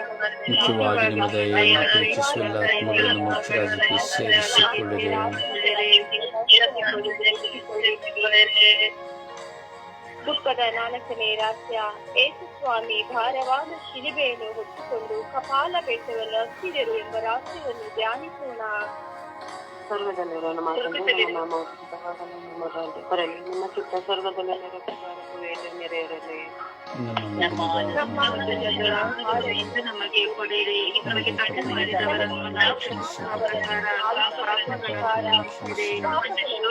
ಮುಖ್ಯವಾಗಿ ನಿಮ್ಮ ದಯೆಯನ್ನು ಅಪೇಕ್ಷಿಸುವ ಎಲ್ಲ ಆತ್ಮಗಳನ್ನು ಮೋಕ್ಷ ರಾಜ್ಯಕ್ಕೆ ಸೇರಿಸಿಕೊಳ್ಳಿರಿ ದುಃಖದ ನಾನಕನೇ ರಾಸ್ಯ ಏಸು ಸ್ವಾಮಿ ಭಾರವಾದ ಶಿಲಿಬೆಯನ್ನು ಹೊತ್ತುಕೊಂಡು ಕಪಾಲ ಬೆಟ್ಟವನ್ನು ಹತ್ತಿದರು ಎಂಬ ರಹಸ್ಯವನ್ನು ಧ್ಯಾನಿಸೋಣ. ಸ್ವರ್ಗದಲ್ಲಿರೋ ನಮ್ಮ ನಿಮ್ಮ ಚಿತ್ತ ಸ್ವರ್ಗದಲ್ಲಿ ನೆರವೇರಲಿ ನೆರವೇರಲಿ ನಮ್ಮ ಮಗನಿಗೆ ಇಂದು ನಮಗೆ ಕೊಡಿರಿ ನಮಗೆ ಕಠಿಣ ಮಾಡಿದವರನ್ನು ನಾವು ಕ್ಷಮಿಸುವ ಪ್ರಕಾರ ಪಾಪಗಳನ್ನು ಕ್ಷಮಿಸಿರಿ.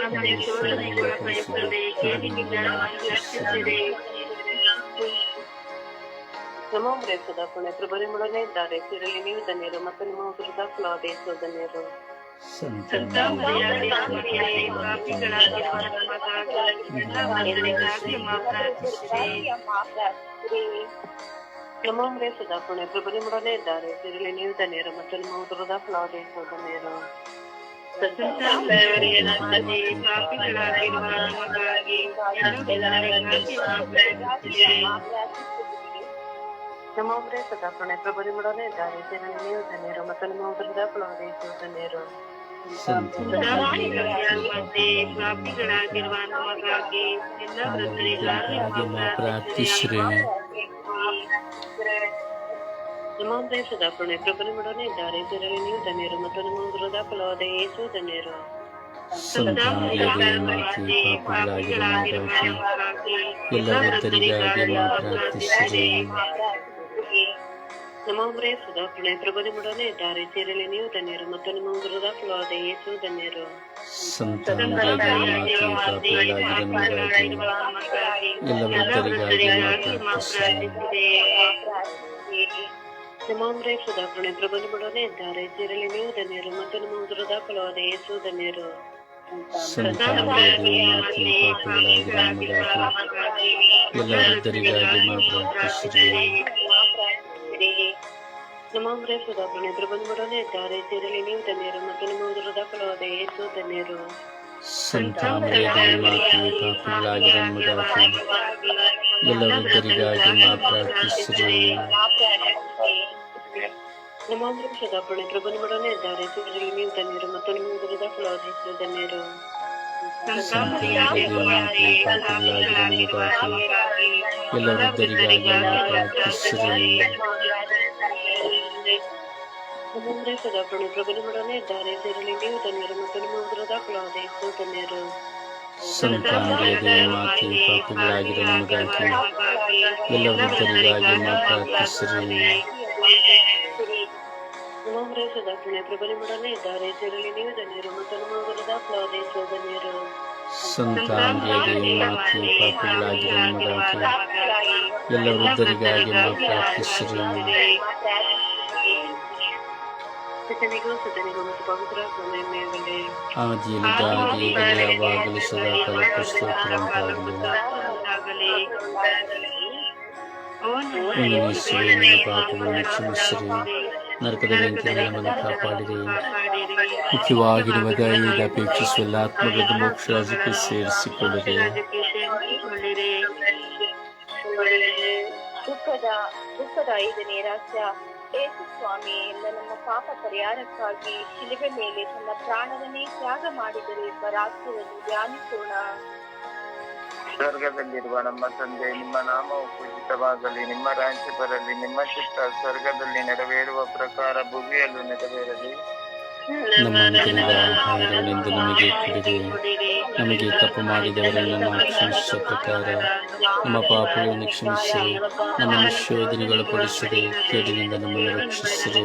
ನಮಗೆ ಶೋಧನೆಗೆ ಒಳಪಡಿಸದೆ ಕೇಡಿನಿಂದ ನಮ್ಮನ್ನು ರಕ್ಷಿಸಿರಿ ನಮೋ ಸದಾ ಪುಣ್ಯ ಪ್ರಭುನಿಮೊಡನೆ ಇದ್ದಾರೆ ಸಿರಲಿ ನೀವು ಧನ್ಯರು ಮತ್ತು ನಿಮ್ಮ ಉದುರದ ಫಲಾದೇಶ ಧನ್ಯರು ಸಂತ ಸಂತ ಮರಿಯಾಗಿ ಮರಿಯಾಗಿ ಪಾಪಿಗಳಾಗಿರುವ ನಮಗಾಗಿ ಎಲ್ಲ ಮಂದಿಗಳಿಗಾಗಿ ಪ್ರಾರ್ಥಿಸಿರಿ ನಮೋ ಸದಾ ಪುಣ್ಯ ಪ್ರಭುನಿಮೊಡನೆ ಇದ್ದಾರೆ ಸಿರಲಿ ನೀವು ಧನ್ಯರು ಮತ್ತು ನಿಮ್ಮ ಉದುರದ ಫಲಾದೇಶ ಧನ್ಯರು ಸಂತ ಮರಿಯಾಗಿ ಪಾಪಿಗಳಾಗಿರುವ ನಮಗಾಗಿ ಎಲ್ಲ ಮಂದಿಗಳಿಗಾಗಿ ಪ್ರಾರ್ಥಿಸಿರಿ ನಮೋ ಸದಾ ಪುಣ್ಯ ಪ್ರಭುನಿಮೊಡನೆ ಇದ್ದಾರೆ ಸಿರಲಿ ನೀವು ಧನ್ಯರು ಮತ್ತು ನಿಮ್ಮ ಉದುರದ ಫಲಾದೇಶ ಧನ್ಯರು ಸಂತ ಮತ್ತೆ ಪಾಪಿಗಳಾಗಿರುವ ನಮಗಾಗಿ ಎಲ್ಲ ವೃದ್ಧರಿಗಾಗಿ ಪ್ರಾರ್ಥಿಸಿರಿ ನಮೋ ಸದಾ ಪುಣ್ಯ ಪ್ರಭುನಿಮೊಡನೆ ಇದ್ದಾರೆ ಸಿರಲಿ ನೀವು ಧನ್ಯರು ಮತ್ತು ನಿಮ್ಮ ಉದುರದ ಫಲವಾದ ಯೇಸು ಧನ್ಯರು ಸಂತ ಮರಿಯ ದೇವಮಾತೆ ಪಾಪಿಗಳಾಗಿರುವ ನಮಗಾಗಿ ಎಲ್ಲ ವೃದ್ಧರಿಗಾಗಿ ಪ್ರಾರ್ಥಿಸಿರಿ ನಮೋ ಸದಾ ಪುಣ್ಯ ಪ್ರಭುನಿಮೊಡನೆ ಇದ್ದಾರೆ ಸೇರಲಿ ನೀವು ಧನ್ಯರು ಮತ್ತು ನಿಮ್ಮ ಉದುರದ ಫಲವಾದ ಯೇಸು ಧನ್ಯರು. ಸಂತ ಮರಿಯ ದೇವಮಾತೆ ಪಾಪಿಗಳಾಗಿರುವ ನಮಗಾಗಿ ಎಲ್ಲ ವೃದ್ಧರಿಗಾಗಿ ಪ್ರಾರ್ಥಿಸಿರಿ ನಮಾಮ್ರೇ ಸದಾ ಪುಣ್ಯ ಪ್ರಭುನಿಮೊಡನೆ ಇದ್ದಾರೆ ಸೇರಲಿ ನೀವು ಧನ್ಯರು ಮತ್ತು ನಿಮ್ಮ ಉದುರದ ಫಲವಾದ ಯೇಸು ಧನ್ಯರು. ಸಂತ ಮರಿಯ ಸದಾ ಪುಣ್ಯ ಪ್ರಭುನಿಮೊಡನೆ ಇದ್ದಾರೆ. ಸೇರಲಿ ನೀವು ಧನ್ಯರು ಮತ್ತು ನಿಮ್ಮ ಉದುರದ ಫಲವಾದ ಯೇಸು ಧನ್ಯರು ಸಂತ ಮರಿಯ ದೇವಮಾತೆ ಪಾಪಿಗಳಾಗಿರುವ ನಮಗಾಗಿ ಎಲ್ಲ ವೃದ್ಧರಿಗಾಗಿ ಪ್ರಾರ್ಥಿಸಿರಿ. ನಮಾಮ್ರೇ ಸದಾ ಪುಣ್ಯ ಪ್ರಭುನಿಮೊಡನೆ ಇದ್ದಾರೆ. ಸಿರಲಿ ನೀವು ಧನ್ಯರು ಮತ್ತು ನಿಮ್ಮ ಉದುರದ ಫಲವಾದ ಯೇಸು ಧನ್ಯರು ಸಂತ ಮರಿಯ ದೇವಮಾತೆ ಪಾಪಿಗಳಾಗಿರುವ ನಮಗಾಗಿ ಎಲ್ಲ ವೃದ್ಧರಿಗಾಗಿ ಅಮ್ಮ ಪ್ರಾರ್ಥಿಸಿರಿ ನಮ್ಮೊಂದೇ ಸದಾಪಣೆ ಪ್ರಬಲಮೊಡನೆ ಇದ್ದಾರೆ ಸೇರಲಿ ನೀವು ಧನ್ಯರು ಮತ್ತು ನಿಮ್ಮ ಉದರದ ಫಲವಾದ ಯೇಸು ಧನ್ಯರು ಸಂತಾನಗಳಿಗೆ ಮಾತೆ ಪಾಪಿಗಳಾಗಿರೋ ನಮಗಾಗಿ ಎಲ್ಲ ವೃದ್ಧರಿಗಾಗಿ ಅಮ್ಮ ಪ್ರಾರ್ಥಿಸಿರಿ ನಮ್ಮೊಂದೇ ಸದಾಪಣೆ ಪ್ರಬಲಮೊಡನೆ ಇದ್ದಾರೆ ಸೇರಲಿ ನೀವು ಧನ್ಯರು ಮತ್ತು ನಿಮ್ಮ ಉದರದ ಫಲವಾದ ಯೇಸು ಧನ್ಯರು ಸಂತಾನಗಳಿಗೆ ಮಾತೆ ಪಾಪಿಗಳಾಗಿರೋ ನಮಗಾಗಿ ಎಲ್ಲ ವೃದ್ಧರಿಗಾಗಿ ಅಮ್ಮ ಪ್ರಾರ್ಥಿಸಿರಿ ಪಿತನಿಗೂ ಸುತನಿಗೂ ಮತ್ತು ಪವಿತ್ರ ಮೇಲೇ ಆದಿಯಲ್ಲಿದ್ದಾಗಿ ಈಗಲೇ ಯಾವಾಗಲೂ ಸದಾಕಾಲ ಪುಸ್ತಕಗಳಾಗಲಿ ಯೇಸುವೆ ನನ್ನ ಪಾಪಗಳನ್ನು ಕ್ಷಮಿಸಿರಿ ನರಕದ ಬೆಂಕಿಯಿಂದ ನಮ್ಮನ್ನು ಕಾಪಾಡಿರಿ ಮುಖ್ಯವಾಗಿ ನಿಮ್ಮ ದಯೆಯಿಂದ ಅಪೇಕ್ಷಿಸುವ ಎಲ್ಲ ಆತ್ಮಗಳನ್ನು ಮೋಕ್ಷ ರಾಜ್ಯಕ್ಕೆ ಸೇರಿಸಿಕೊಳ್ಳಿರಿ ದುಃಖದ ದುಃಖದ ಐದನೇ ರಹಸ್ಯ ಏಸು ಸ್ವಾಮಿ ಎಲ್ಲ ನಮ್ಮ ಪಾಪ ಪರಿಹಾರಕ್ಕಾಗಿ ಶಿಲುಬೆ ಮೇಲೆ ತನ್ನ ಪ್ರಾಣವನ್ನೇ ತ್ಯಾಗ ಮಾಡಿದರೆ ಎಂಬ ರಾಜ್ಯವನ್ನು ಧ್ಯಾನಿಸೋಣ. ಸ್ವರ್ಗದಲ್ಲಿರುವ ನಮ್ಮ ತಂದೆ, ನಿಮ್ಮ ನಾಮವು ಪೂಜಿತವಾಗಲಿ, ನಿಮ್ಮ ರಾಜ್ಯ ಬರಲಿ, ನಿಮ್ಮ ಶಿಷ್ಟ ಸ್ವರ್ಗದಲ್ಲಿ ನೆರವೇರುವ ಪ್ರಕಾರ ಭೂಮಿಯಲ್ಲೂ ನೆರವೇರಲಿ. ನಮ್ಮ ಅನುದಿನದ ಆಹಾರವನ್ನೆಂದು ನಮಗೆ ಕೊಡಿರಿ ನಮಗೆ ತಪ್ಪು ಮಾಡಿದವರನ್ನು ನಾವು ಕ್ಷಮಿಸುವ ಪ್ರಕಾರ ನಮ್ಮ ಪಾಪಗಳನ್ನು ಕ್ಷಮಿಸಿರಿ ನಮ್ಮನ್ನು ಶೋಧನೆಗಳು ಪಡಿಸಿರಿ ಕೇಡಿನಿಂದ ನಮ್ಮನ್ನು ರಕ್ಷಿಸಿರಿ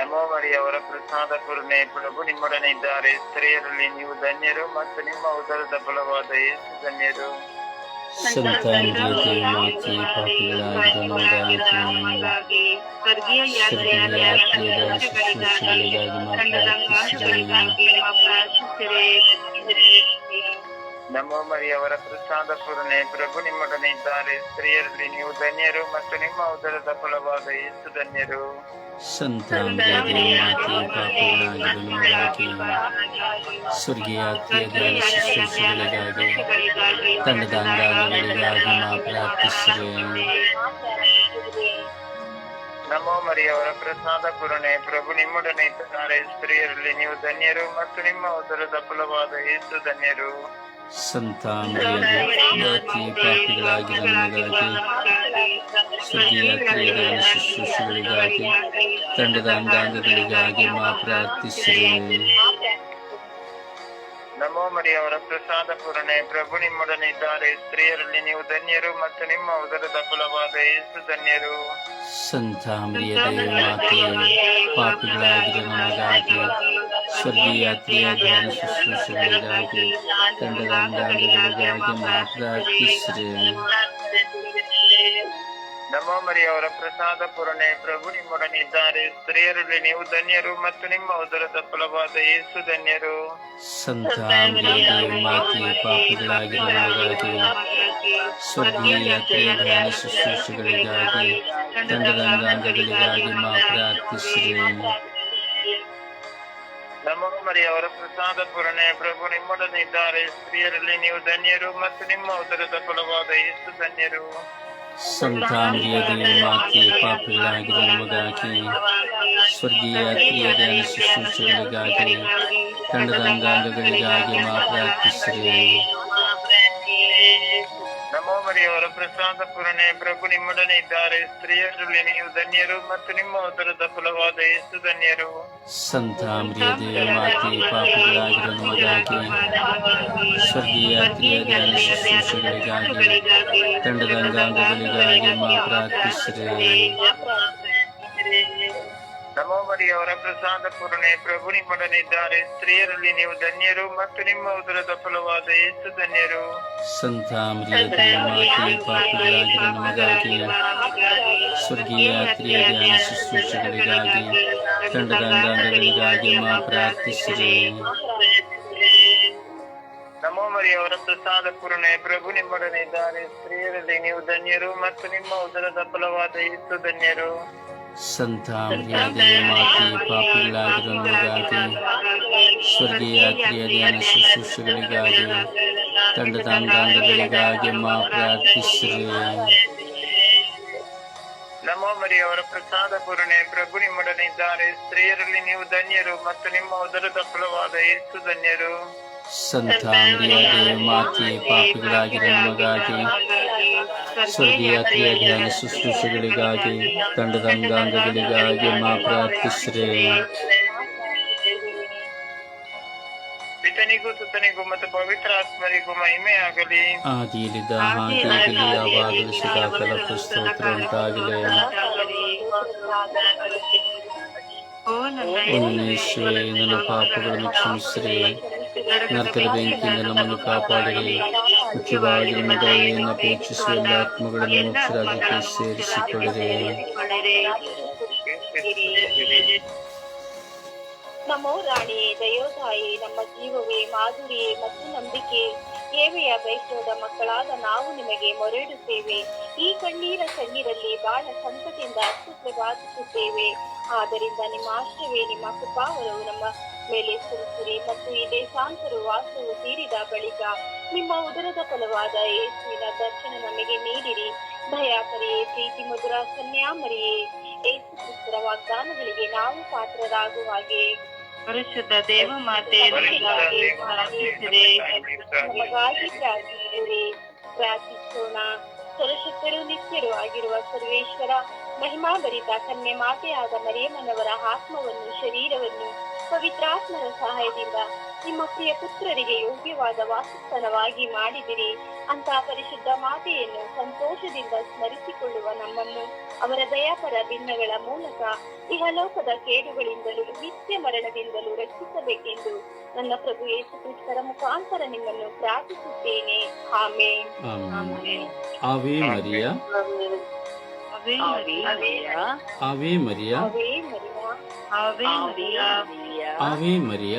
ನಮೋ ಮರಿಯವರ ಪ್ರಸಾದ ಪೂರ್ಣೆ ಪ್ರಭು ನಿಮ್ಮೊಡನೆ ಇದ್ದಾರೆ ಸ್ತ್ರೀಯರಲ್ಲಿ ನೀವು ಧನ್ಯರು ಮತ್ತು ನಿಮ್ಮ ಉದರದ ಫಲವಾದ ಯೇಸು ಧನ್ಯರು ಸಂತಾನರಿಗೆ ಮಾತೆ ಪಾಪಿಗಳಾಗಿರೋ ನಮಗಾಗಿ ಸ್ವರ್ಗೀಯ ಮರಿಯವರ ಪ್ರಸಾದ ಪೂರ್ಣೆ ಪ್ರಭು ನಿಮ್ಮೊಡನೆ ಇದ್ದಾರೆ. ಸ್ತ್ರೀಯರಲ್ಲಿ ನೀವು ಧನ್ಯರು ಮತ್ತು ನಿಮ್ಮ ಉದರದ ಫಲವಾದ ಯೇಸು ಧನ್ಯರು. ಸಂತಾನರಿಗೆ ಮಾತೆ ಪಾಪಿಗಳಾಗಿರೋ ನಮಗಾಗಿ ಸ್ವರ್ಗೀಯ ಯಾತ್ರೆಯ ಶುಶ್ರೂಷೆಗಳಿಗಾಗಿ ತಂಡದ ಅಂಗಾಂಗಗಳಿಗಾಗಿ ಮಾ ಪ್ರಾರ್ಥಿಸಿರಿ ನಮೋ ಮರಿಯವರ ಪ್ರಸಾದ ಪೂರ್ಣೆ ಪ್ರಭು ನಿಮ್ಮೊಡನೆ ಇದ್ದಾರೆ. ಸ್ತ್ರೀಯರಲ್ಲಿ ನೀವು ಧನ್ಯರು ಮತ್ತು ನಿಮ್ಮ ಉದರದ ಫಲವಾದ ಹೆಸರು ಧನ್ಯರು. ಸಂತಾನರಿಗೆ ಜಾತಿ ಪಾಪಿಗಳಾಗಿರೋ ನಮಗಾಗಿ ಸುದ್ದಿಯ ಯಾತ್ರೆಯ ಶುಶ್ರೂಷೆಗಳಿಗಾಗಿ ತಂಡದ ಅಂಗಾಂಗಗಳಿಗಾಗಿ ಮಾ ಪ್ರಾರ್ಥಿಸಿರಿ ನಮೋ ಮರಿಯವರ ಪ್ರಸಾದ ಪೂರಣೆ. ಪ್ರಭು ನಿಮ್ಮೊಡನೆ ಇದ್ದಾರೆ. ಸ್ತ್ರೀಯರಲ್ಲಿ ನೀವು ಧನ್ಯರು ಮತ್ತು ನಿಮ್ಮ ಉದರದ ಫಲವಾದ ಯೇಸು ಧನ್ಯರು. ಸಂತ ಮಾತೆ ಪಾಪಿಗಳಾಗಿರೋ ನಮಗಾಗಿ ಸ್ವರ್ಗೀಯ ಜ್ಞಾನ ಶುಶ್ರೂಷೆಗಳಿಗಾಗಿ ತಂಡದ ಅಂಗಾಂಗಗಳಿಗಾಗಿ ಮಾ ಪ್ರಾರ್ಥಿಸಿರಿ ನಮೋ ಮರಿಯವರ ಪ್ರಸಾದ ಪೂರಣೆ ಪ್ರಭು ನಿಮ್ಮೊಡನಿದ್ದಾರೆ ಸ್ತ್ರೀಯರಲ್ಲಿ ನೀವು ಧನ್ಯರು ಮತ್ತು ನಿಮ್ಮ ಉದರದ ಫಲವಾದ ಯೇಸು ಧನ್ಯರು. ಸಂತಾಮರಿಯದೇ ಮಾತೆ ಪಾಪಗಳಾಗಿ ನಮಗಾಗಿ ಸ್ವರ್ಗೀಯ ಯಾತ್ರೆಯ ಜ್ಞಾನ ಶುಶ್ರೂಷೆಗಳಿಗಾಗಿ ತಂಡದ ಅಂಗಾಂಗಗಳಿಗಾಗಿ ಮಾ ಪ್ರಾರ್ಥಿಸಿರಿ ನಮೋ ಮರಿಯವರ ಪ್ರಸಾದ ಪೂರಣೆ ಪ್ರಭು ನಿಮ್ಮೊಡನಿದ್ದಾರೆ ಸ್ತ್ರೀಯರಲ್ಲಿ ನೀವು ಧನ್ಯರು ಮತ್ತು ನಿಮ್ಮ ಉದರದ ಫಲವಾದ ಯೇಸು ಧನ್ಯರು. ಸಂತಾಮರಿಯದೇ ಮಾತೆ ಪಾಪಿಗಳಾಗಿರೋ ನಮಗಾಗಿ ಸ್ವರ್ಗೀಯ ಯಾತ್ರೆಯ ಜ್ಞಾನ ಶುಶ್ರೂಷೆಗಳಿಗಾಗಿ ತಂಡದ ಅಂಗಾಂಗಗಳಿಗಾಗಿ ಮಾ ಪ್ರಾರ್ಥಿಸಿರಿ ನಮೋ ಮರಿಯವರ ಪ್ರಸಾದ ಪೂರಣೆ, ಪ್ರಭು ನಿಮ್ಮೊಡನೆ ಇದ್ದಾರೆ. ಸ್ತ್ರೀಯರು ನೀವು ಧನ್ಯರು ಮತ್ತು ನಿಮ್ಮ ಉದರದ ಫಲವಾದ ಎಷ್ಟು ಧನ್ಯರು. ಸಂತಾಮ್ರಿಯ ಮಾತೆ ನಮೋ ಮರಿಯವರ ಪ್ರಸಾದ ಪೂರ್ಣೆ ಪ್ರಭು ನಿಮ್ಮೊಡನೆ ಇದ್ದಾರೆ ಸ್ತ್ರೀಯರಲ್ಲಿ ನೀವು ಧನ್ಯರು ಮತ್ತು ನಿಮ್ಮ ಉದರದ ಫಲವಾದ ಯೇಸು ಧನ್ಯರು. ನಮೋಮರಿಯವರ ಮಾತೆ ಪಾಪಿಗಳಾಗಿರೋ ನಮಗಾಗಿ ಸ್ವರ್ಗೀಯ ಯಾತ್ರೆಯ ಜ್ಞಾನ ಶುಶ್ರೂಷೆಗಳಿಗಾಗಿ ತಂಡದ ಅಂಗಾಂಗಗಳಿಗಾಗಿ ಮಾ ಪ್ರಾರ್ಥಿಸಿರಿ. ನಮೋ ಮರಿಯವರ ಪ್ರಸಾದ ಪೂರ್ಣೆ ಪ್ರಭು ನಿಮ್ಮೊಡನಿದ್ದಾರೆ. ಸ್ತ್ರೀಯರಲ್ಲಿ ನೀವು ಧನ್ಯರು ಮತ್ತು ನಿಮ್ಮ ಉದರದ ಫಲವಾದ ಯೇಸು ಧನ್ಯರು. ಸಂತಾಮರಿಯದೇ ಮಾತೆ ಪಾಪಿಗಳಾಗಿರೋ ನಮಗಾಗಿ ಸ್ವರ್ಗೀಯ ಜ್ಞಾನ ಶುಶ್ರೂಷೆಗಳಿಗಾಗಿ ತಂಡದ ಅಂಗಾಂಗಗಳಿಗಾಗಿ ಮಾ ಪ್ರಾರ್ಥಿಸಿರಿ. ನಮೋ ಮರಿಯವರ ಪ್ರಸಾದ ಪೂರಣೆ ಪ್ರಭು ನಿಮ್ಮೊಡನೆ ಇದ್ದಾರೆ. ಸ್ತ್ರೀಯರಲ್ಲಿ ನೀವು ಧನ್ಯರು ಮತ್ತು ನಿಮ್ಮ ಉದರದ ಫಲವಾದ ಏಸು ಧನ್ಯರು. ಸಂತ ಮರಿಯಾದೆ ಮಾತೆ ಪಾಪಿಗಳಾಗಿರೋ ನಮಗಾಗಿ ಸ್ವರ್ಗೀಯ ಕ್ರಿಯಾ ಧ್ಯಾನ ಶುಶ್ರೂಷೆಗಳಿಗಾಗಿ ತಂಡದ ಅಂಗಾಂಗಗಳಿಗಾಗಿ ಮಾ ಪ್ರಾರ್ಥಿಸ್ರೆ ಪಿತನಿಗೂ ಸುತನಿಗೂ ಮತ್ತು ಪವಿತ್ರ ಆತ್ಮರಿಗೂ ಮಹಿಮೆ ಆಗಲಿ ಆದಿಯಲ್ಲಿದ್ದ ಹಾಗೆಯಾಗಲಿ ಯಾವಾಗಲೂ ಸದಾಕಾಲ ಸ್ತೋತ್ರ ಉಂಟಾಗಲಿ ಓ ನನ್ನ ಪಾಪಗಳನ್ನು ಕ್ಷಮಿಸಿರಿ. ನರ್ತರ ಬೆಂಕಿಯಿಂದ ನಮ್ಮನ್ನು ಕಾಪಾಡಿರಿ ಮುಖ್ಯವಾಗಿ ನಿಮ್ಮ ದಯೆಯನ್ನು ಅಪೇಕ್ಷಿಸುವ ಎಲ್ಲ ಆತ್ಮಗಳನ್ನು ಮುಖ್ಯರಾಜಕ್ಕೆ ಸೇರಿಸಿಕೊಳ್ಳಿರಿ ನಮೋ ರಾಣಿಯೇ ದಯೋದಾಯಿ ನಮ್ಮ ಜೀವವೇ ಮಾಧುರಿಯೇ ಮತ್ತು ನಂಬಿಕೆ. ಸೇವೆಯ ಬಯಸೋದ ಮಕ್ಕಳಾದ ನಾವು ನಿಮಗೆ ಮೊರೆಯಿಡುತ್ತೇವೆ. ಈ ಕಣ್ಣೀರ ಕಣ್ಣೀರಲ್ಲಿ ಬಾಳ ಸಂಕಟದಿಂದ ಅಸ್ತಿತ್ವ ಬಾಧಿಸುತ್ತೇವೆ ಆದ್ದರಿಂದ ನಿಮ್ಮ ಆಶ್ರಯವೇ ನಿಮ್ಮ ಕೃಪಾವರವು ನಮ್ಮ ಮೇಲೆ ಸುರಿಸಿರಿ ಮತ್ತು ಈ ದೇಶಾಂತರ ವಾಸವು ತೀರಿದ ಬಳಿಕ ನಿಮ್ಮ ಉದರದ ಫಲವಾದ ಏಸುವಿನ ದರ್ಶನ ನಮಗೆ ನೀಡಿರಿ. ದಯಾಕರಿಯೇ ಪ್ರೀತಿ ಮಧುರ ಕನ್ಯಾಮರಿಯೇ ಏಸು ಕ್ರಿಸ್ತರ ವಾಗ್ದಾನಗಳಿಗೆ ನಾವು ಪಾತ್ರರಾಗುವ ಹಾಗೆ. ಪರಿಶುದ್ಧ ದೇವ ಮಾತೆ ನಮಗಾಗಿ ಪ್ರಾರ್ಥಿಸೋಣ. ಸರ್ವಶಕ್ತರು ನಿತ್ಯರು ಆಗಿರುವ ಸರ್ವೇಶ್ವರ ಮಹಿಮಾಭರಿತ ಕನ್ಯೆ ಮಾತೆಯಾದ ಮರಿಯಮ್ಮನವರ ಆತ್ಮವನ್ನು ಶರೀರವನ್ನು ಪವಿತ್ರಾತ್ಮರ ಸಹಾಯದಿಂದ ನಿಮ್ಮ ಪ್ರಿಯ ಪುತ್ರರಿಗೆ ಯೋಗ್ಯವಾದ ವಾಸಸ್ಥಾನವಾಗಿ ಮಾಡಿದಿರಿ. ಅಂತ ಪರಿಶುದ್ಧ ಮಾತೆಯನ್ನು ಸಂತೋಷದಿಂದ ಸ್ಮರಿಸಿಕೊಳ್ಳುವ ನಮ್ಮನ್ನು ಅವರ ದಯಾಪರ ಭಿನ್ನಗಳ ಮೂಲಕ ಇಹಲೋಕದ ಕೇಡುಗಳಿಂದಲೂ ನಿತ್ಯ ಮರಣದಿಂದಲೂ ರಕ್ಷಿಸಬೇಕೆಂದು ನನ್ನ ಪ್ರಭು ಯೇಸು ಕ್ರಿಸ್ತರ ಮುಖಾಂತರ ನಿಮ್ಮನ್ನು ಪ್ರಾರ್ಥಿಸುತ್ತೇನೆ. Amen. Amen. Ave Maria. Ave Maria. Ave Maria. Ave Maria. Ave Maria. Ave Maria Ave Maria.